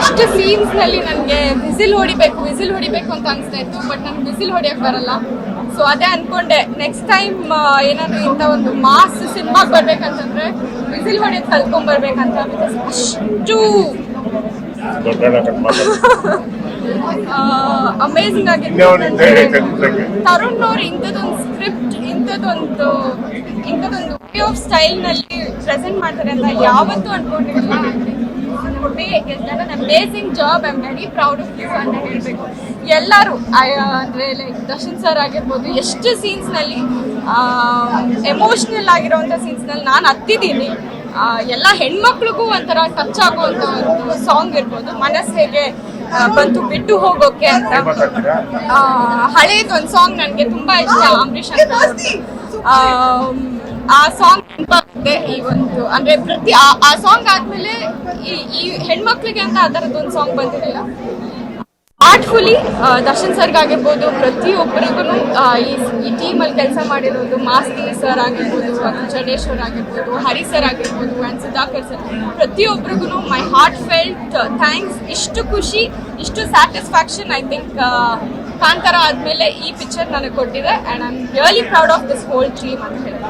ಎಷ್ಟು ಸೀನ್ಸ್ನಲ್ಲಿ ನನಗೆ ವಿಸಿಲ್ ಹೊಡಿಬೇಕು ವಿಸಿಲ್ ಹೊಡಿಬೇಕು ಅಂತ ಅನಿಸ್ತಾ ಇತ್ತು ಬಟ್ ನನ್ಗೆ ವಿಸಿಲ್ ಹೊಡಿಯಕ್ ಬರಲ್ಲ. ಸೊ ಅದೇ ಅನ್ಕೊಂಡೆ ನೆಕ್ಸ್ಟ್ ಟೈಮ್ ಏನಾದ್ರು ಇಂಥ ಒಂದು ಮಾಸ್ ಸಿನಿಮಾ ಬರ್ಬೇಕಂತಂದ್ರೆ ವಿಸಿಲ್ ಹೊಡಿಯೋದು ಕಲ್ತ್ಕೊಂಡ್ ಬರ್ಬೇಕಂತ ಅಷ್ಟು ಅಮೇಝಿಂಗ್ ನಿಜಕ್ಕೆ. ತರುಣ್ ಅವ್ರು ಇಂಥದ್ದೊಂದು ಸ್ಕ್ರಿಪ್ಟ್ ಇಂಥದ್ದೊಂದು ಇಂಥದ್ದೊಂದು ವೇ ಆಫ್ ಸ್ಟೈಲ್ನಲ್ಲಿ ಪ್ರೆಸೆಂಟ್ ಮಾಡ್ತಾರೆ ಅಂತ ಯಾವತ್ತೂ ಅನ್ಕೊಂಡಿರಲಿಲ್ಲ. Job I am very proud of you ಅಂತ ಹೇಳಬೇಕು ಎಲ್ಲರೂ ಅಂದ್ರೆ ಲೈಕ್ ದರ್ಶನ್ ಸರ್ ಆಗಿರ್ಬೋದು, ಎಷ್ಟು ಸೀನ್ಸ್ನಲ್ಲಿ ಎಮೋಷನಲ್ ಆಗಿರೋಂಥ ಸೀನ್ಸ್ನಲ್ಲಿ ನಾನು ಹತ್ತಿದ್ದೀನಿ. ಎಲ್ಲ ಹೆಣ್ಮಕ್ಳಿಗೂ ಒಂಥರ ಟಚ್ ಆಗುವಂತ ಒಂದು ಸಾಂಗ್ ಇರ್ಬೋದು. ಮನಸ್ಸು ಹೇಗೆ ಬಂತು ಬಿಟ್ಟು ಹೋಗೋಕೆ ಅಂತ. ಹಳೇದು ಒಂದು ಸಾಂಗ್ ನನಗೆ ತುಂಬಾ ಇಷ್ಟ, ಅಂಬರೀಷ್ ಅಂತ. ಆ ಸಾಂಗ್ ನೆನಪಾಗುತ್ತೆ ಈ ಒಂದು, ಅಂದ್ರೆ ಪ್ರತಿ ಆ- ಸಾಂಗ್ ಆದ್ಮೇಲೆ ಈ ಈ ಹೆಣ್ಮಕ್ಳಿಗೆ ಅಂತ ಆ ಥರದ್ದೊಂದು ಸಾಂಗ್ ಬಂದಿರಲಿಲ್ಲ ಆರ್ಟ್ಫುಲಿ ದರ್ಶನ್ ಸರ್ಗ್ ಆಗಿರ್ಬೋದು ಪ್ರತಿಯೊಬ್ಬರಿಗೂ ಈ ಈ ಟೀಮಲ್ಲಿ ಕೆಲಸ ಮಾಡಿರೋದು ಮಾಸ್ತಿ ಸರ್ ಆಗಿರ್ಬೋದು ಅಥವಾ ಚಂಡೇಶ್ವರ್ ಆಗಿರ್ಬೋದು, ಹರಿ ಸರ್ ಆಗಿರ್ಬೋದು ಆ್ಯಂಡ್ ಸುಧಾಕರ್ ಸರ್ ಪ್ರತಿಯೊಬ್ಬರಿಗೂ ಮೈ ಹಾರ್ಟ್ ಫೆಲ್ಟ್ ಥ್ಯಾಂಕ್ಸ್ ಇಷ್ಟು ಖುಷಿ, ಇಷ್ಟು ಸ್ಯಾಟಿಸ್ಫ್ಯಾಕ್ಷನ್ ಐ ಥಿಂಕ್ ಕಾಂತಾರ ಆದ್ಮೇಲೆ ಈ ಪಿಕ್ಚರ್ ನನಗೆ ಕೊಟ್ಟಿದೆ and I am really proud of this whole team ಅಂತ ಹೇಳಿ